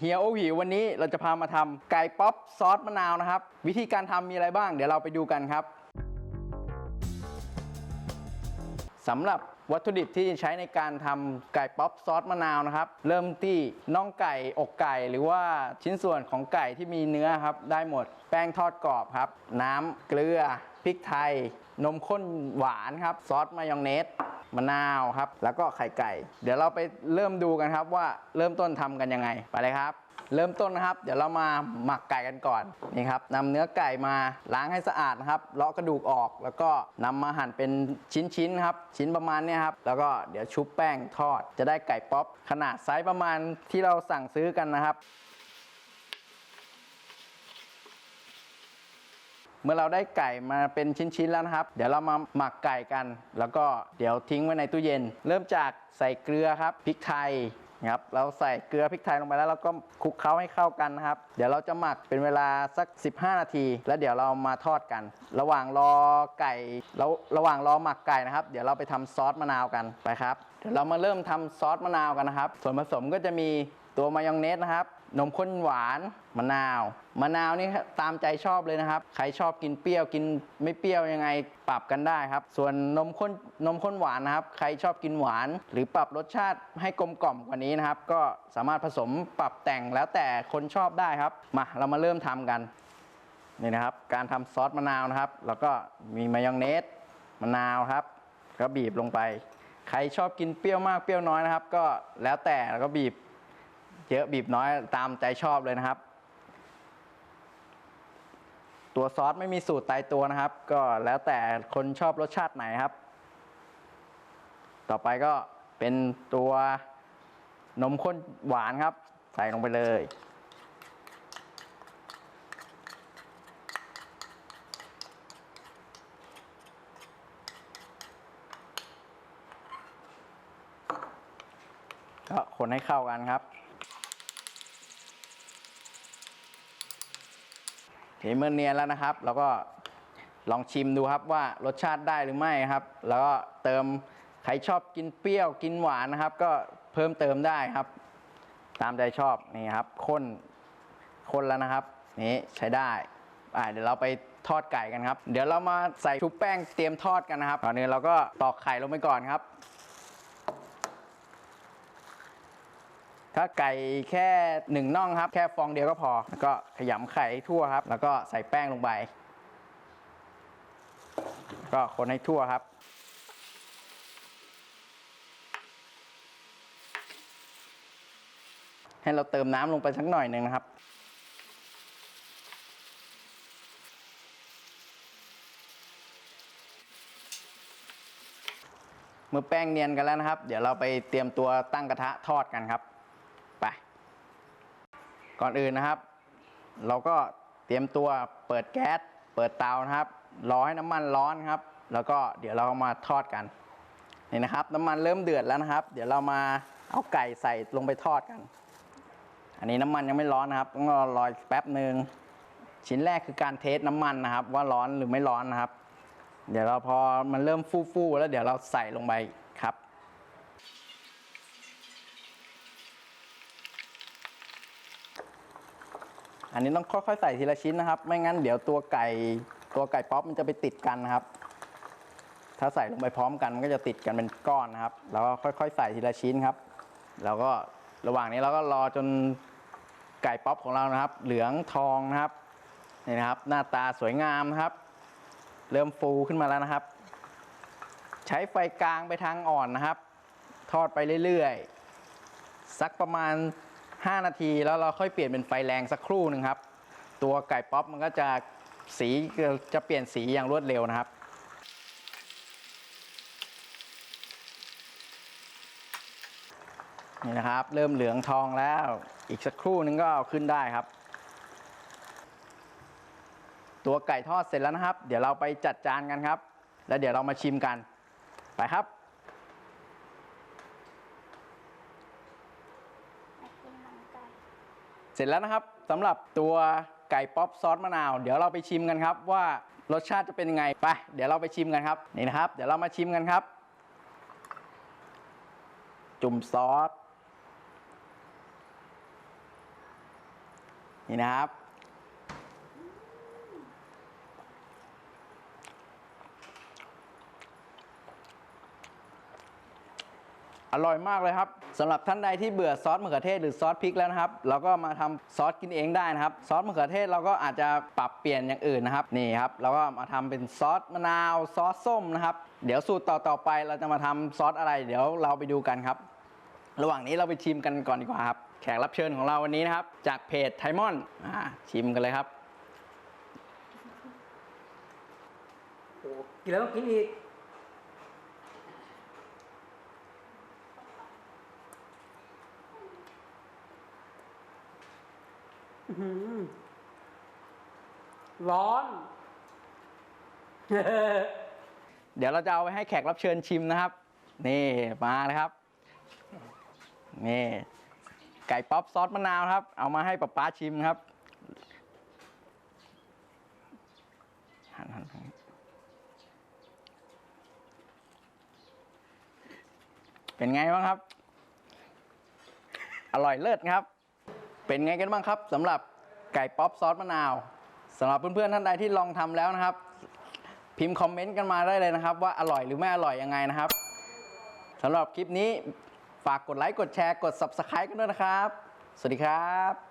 เฮียโอหิววันนี้เราจะพามาทำไก่ป๊อปซอสมะนาวนะครับ วิธีการทำมีอะไรบ้าง เดี๋ยวเราไปดูกันครับสำหรับวัตถุดิบที่ใช้ในการทำไก่ป๊อปซอสมะนาวนะครับ เริ่มที่น่องไก่อกไก่ หรือว่าชิ้นส่วนของไก่ที่มีเนื้อครับ ได้หมดแป้งทอดกรอบครับ น้ำเกลือพริกไทย นมข้นหวานครับ ซอสมายองเนส มะนาวครับ แล้วก็ไข่ไก่ เดี๋ยวเราไปเริ่มดูกันครับว่าเริ่มต้นทำกันยังไงไปเลยครับ เริ่มต้นนะครับ เดี๋ยวเรามาหมักไก่กันก่อนนี่ครับนำเนื้อไก่มาล้างให้สะอาดครับเลาะกระดูกออก แล้วก็นำมาหั่นเป็นชิ้นๆครับ ชิ้นประมาณเนี้ยครับแล้วก็เดี๋ยวชุบแป้งทอด จะได้ไก่ป๊อปขนาดไซส์ประมาณที่เราสั่งซื้อกันนะครับ มื่อเราได้ไก่มาเป็นชิ้นๆแล้วนะครับ เดี๋ยวเรามาหมักไก่กัน แล้วก็เดี๋ยวทิ้งไว้ในตู้เย็น เริ่มจากใส่เกลือครับพริกไทยนะครับเราใส่เกลือพริกไทยลงไปแล้วเราก็คลุกเคล้าให้เข้ากันนะครับ เดี๋ยวเราจะหมักเป็นเวลาสัก 15 นาที แล้วเดี๋ยวเรามาทอดกัน ระหว่างรอไก่แล้วระหว่างรอหมักไก่นะครับ เดี๋ยวเราไปทำซอสมะนาวกันไปครับเดี๋ยวเรามาเริ่มทำซอสมะนาวกันนะครับ ส่วนผสมก็จะมี ตัวมายองเนสนะครับ นมข้นหวานมะนาว มะนาวนี่ตามใจชอบเลยนะครับ ใครชอบกินเปรี้ยวกินไม่เปรี้ยวยังไงปรับกันได้ครับ ส่วนนมข้นนมข้นหวานนะครับ ใครชอบกินหวาน หรือปรับรสชาติให้กลมกล่อมกว่านี้นะครับ ก็สามารถผสมปรับแต่งแล้วแต่คนชอบได้ครับ มาเรามาเริ่มทำกันนี่นะครับ การทำซอสมะนาวนะครับ แล้วก็มีมายองเนสมะนาวครับก็บีบลงไป ใครชอบกินเปรี้ยวมากเปรี้ยวน้อยนะครับ ก็แล้วแต่แล้วก็บีบ เยอะบีบน้อยตามใจชอบเลยนะครับ ตัวซอสไม่มีสูตรตายตัวนะครับ ก็แล้วแต่คนชอบรสชาติไหนครับ ต่อไปก็เป็นตัวนมข้นหวานครับ ใส่ลงไปเลยก็คนให้เข้ากันครับ เห็นเมื่อเนียนแล้วนะครับแล้วก็ลองชิมดูครับว่ารสชาติได้หรือไม่ครับ แล้วก็เติมใครชอบกินเปรี้ยวกินหวานนะครับ ก็เพิ่มเติมได้ครับ ตามใจชอบนี่ครับข้นข้นแล้วนะครับนี่ใช้ได้อ่าเดี๋ยวเราไปทอดไก่กันครับ เดี๋ยวเรามาใส่ชุบแป้งเตรียมทอดกันนะครับตอนนี้เราก็ตอกไข่ลงไปก่อนครับ ถ้าไก่แค่หนึ่งน่องครับ แค่ฟองเดียวก็พอ แล้วก็ขยำไข่ทั่วครับ แล้วก็ใส่แป้งลงไป ก็คนให้ทั่วครับให้เราเติมน้ำลงไปสักหน่อยหนึ่งนะครับ เมื่อแป้งเนียนกันแล้วนะครับ เดี๋ยวเราไปเตรียมตัวตั้งกระทะทอดกันครับ ก่อนอื่นนะครับ เราก็เตรียมตัวเปิดแก๊สเปิดเตานะครับ รอให้น้ำมันร้อนครับ แล้วก็เดี๋ยวเรามาทอดกันนี่นะครับ น้ำมันเริ่มเดือดแล้วนะครับ เดี๋ยวเรามาเอาไก่ใส่ลงไปทอดกัน อันนี้น้ำมันยังไม่ร้อนนะครับต้องรอรออีกแป๊บหนึ่งชิ้นแรกคือการเทสน้ำมันนะครับ ว่าร้อนหรือไม่ร้อนนะครับ เดี๋ยวเราพอมันเริ่มฟู่ๆแล้วเดี๋ยวเราใส่ลงไปครับ อันนี้ต้องค่อยๆใส่ทีละชิ้นนะครับ ไม่งั้นเดี๋ยวตัวไก่ตัวไก่ป๊อปมันจะไปติดกันนะครับ ถ้าใส่ลงไปพร้อมกันมันก็จะติดกันเป็นก้อนนะครับ แล้วก็ค่อยๆ ใส่ทีละชิ้นครับ แล้วก็ระหว่างนี้เราก็รอจนไก่ป๊อปของเรานะครับ เหลืองทองนะครับนี่นะครับ หน้าตาสวยงามนะครับ เริ่มฟูขึ้นมาแล้วนะครับ ใช้ไฟกลางไปทางอ่อนนะครับ ทอดไปเรื่อยๆสักประมาณ 5 นาทีแล้วเราค่อยเปลี่ยนเป็นไฟแรงสักครู่หนึ่งครับ ตัวไก่ป๊อปมันก็จะสีจะเปลี่ยนสีอย่างรวดเร็วนะครับนี่นะครับ เริ่มเหลืองทองแล้วอีกสักครู่หนึงก็เอาขึ้นได้ครับ ตัวไก่ทอดเสร็จแล้วนะครับ เดี๋ยวเราไปจัดจานกันครับ แล้วเดี๋ยวเรามาชิมกันไปครับ เสร็จแล้วนะครับสำหรับตัวไก่ป๊อปซอสมะนาว เดี๋ยวเราไปชิมกันครับว่ารสชาติจะเป็นยังไงไปเดี๋ยวเราไปชิมกันครับนี่นะครับ เดี๋ยวเรามาชิมกันครับ จุ่มซอสนี่นะครับ อร่อยมากเลยครับสำหรับท่านใดที่เบื่อซอสมะเขือเทศหรือซอสพริกแล้วนะครับ เราก็มาทำซอสกินเองได้นะครับ ซอสมะเขือเทศเราก็อาจจะปรับเปลี่ยนอย่างอื่นนะครับนี่ครับเราก็มาทำเป็นซอสมะนาวซอสส้มนะครับ เดี๋ยวสูตรต่อๆไปเราจะมาทำซอสอะไร เดี๋ยวเราไปดูกันครับ ระหว่างนี้เราไปชิมกันก่อนดีกว่าครับแขกรับเชิญของเราวันนี้นะครับ จากเพจไทมอนอ่าชิมกันเลยครับโอ้กินแล้วกินอีก อื้อหือ ร้อน เดี๋ยวเราจะเอาไปให้แขกรับเชิญชิมนะครับ นี่มาเลยครับ นี่ ไก่ป๊อปซอสมะนาวครับ เอามาให้ป๊าป๊าชิมครับหันหันหันเป็นไงบ้างครับ อร่อยเลิศครับ เป็นไงกันบ้างครับสำหรับไก่ป๊อปซอสมะนาวสำหรับเพื่อนๆท่านใดที่ลองทำแล้วนะครับ พิมพ์คอมเมนต์กันมาได้เลยนะครับ ว่าอร่อยหรือไม่อร่อยยังไงนะครับสำหรับคลิปนี้ฝากกดไลค์กดแชร์กด Subscribe กันด้วยนะครับ สวัสดีครับ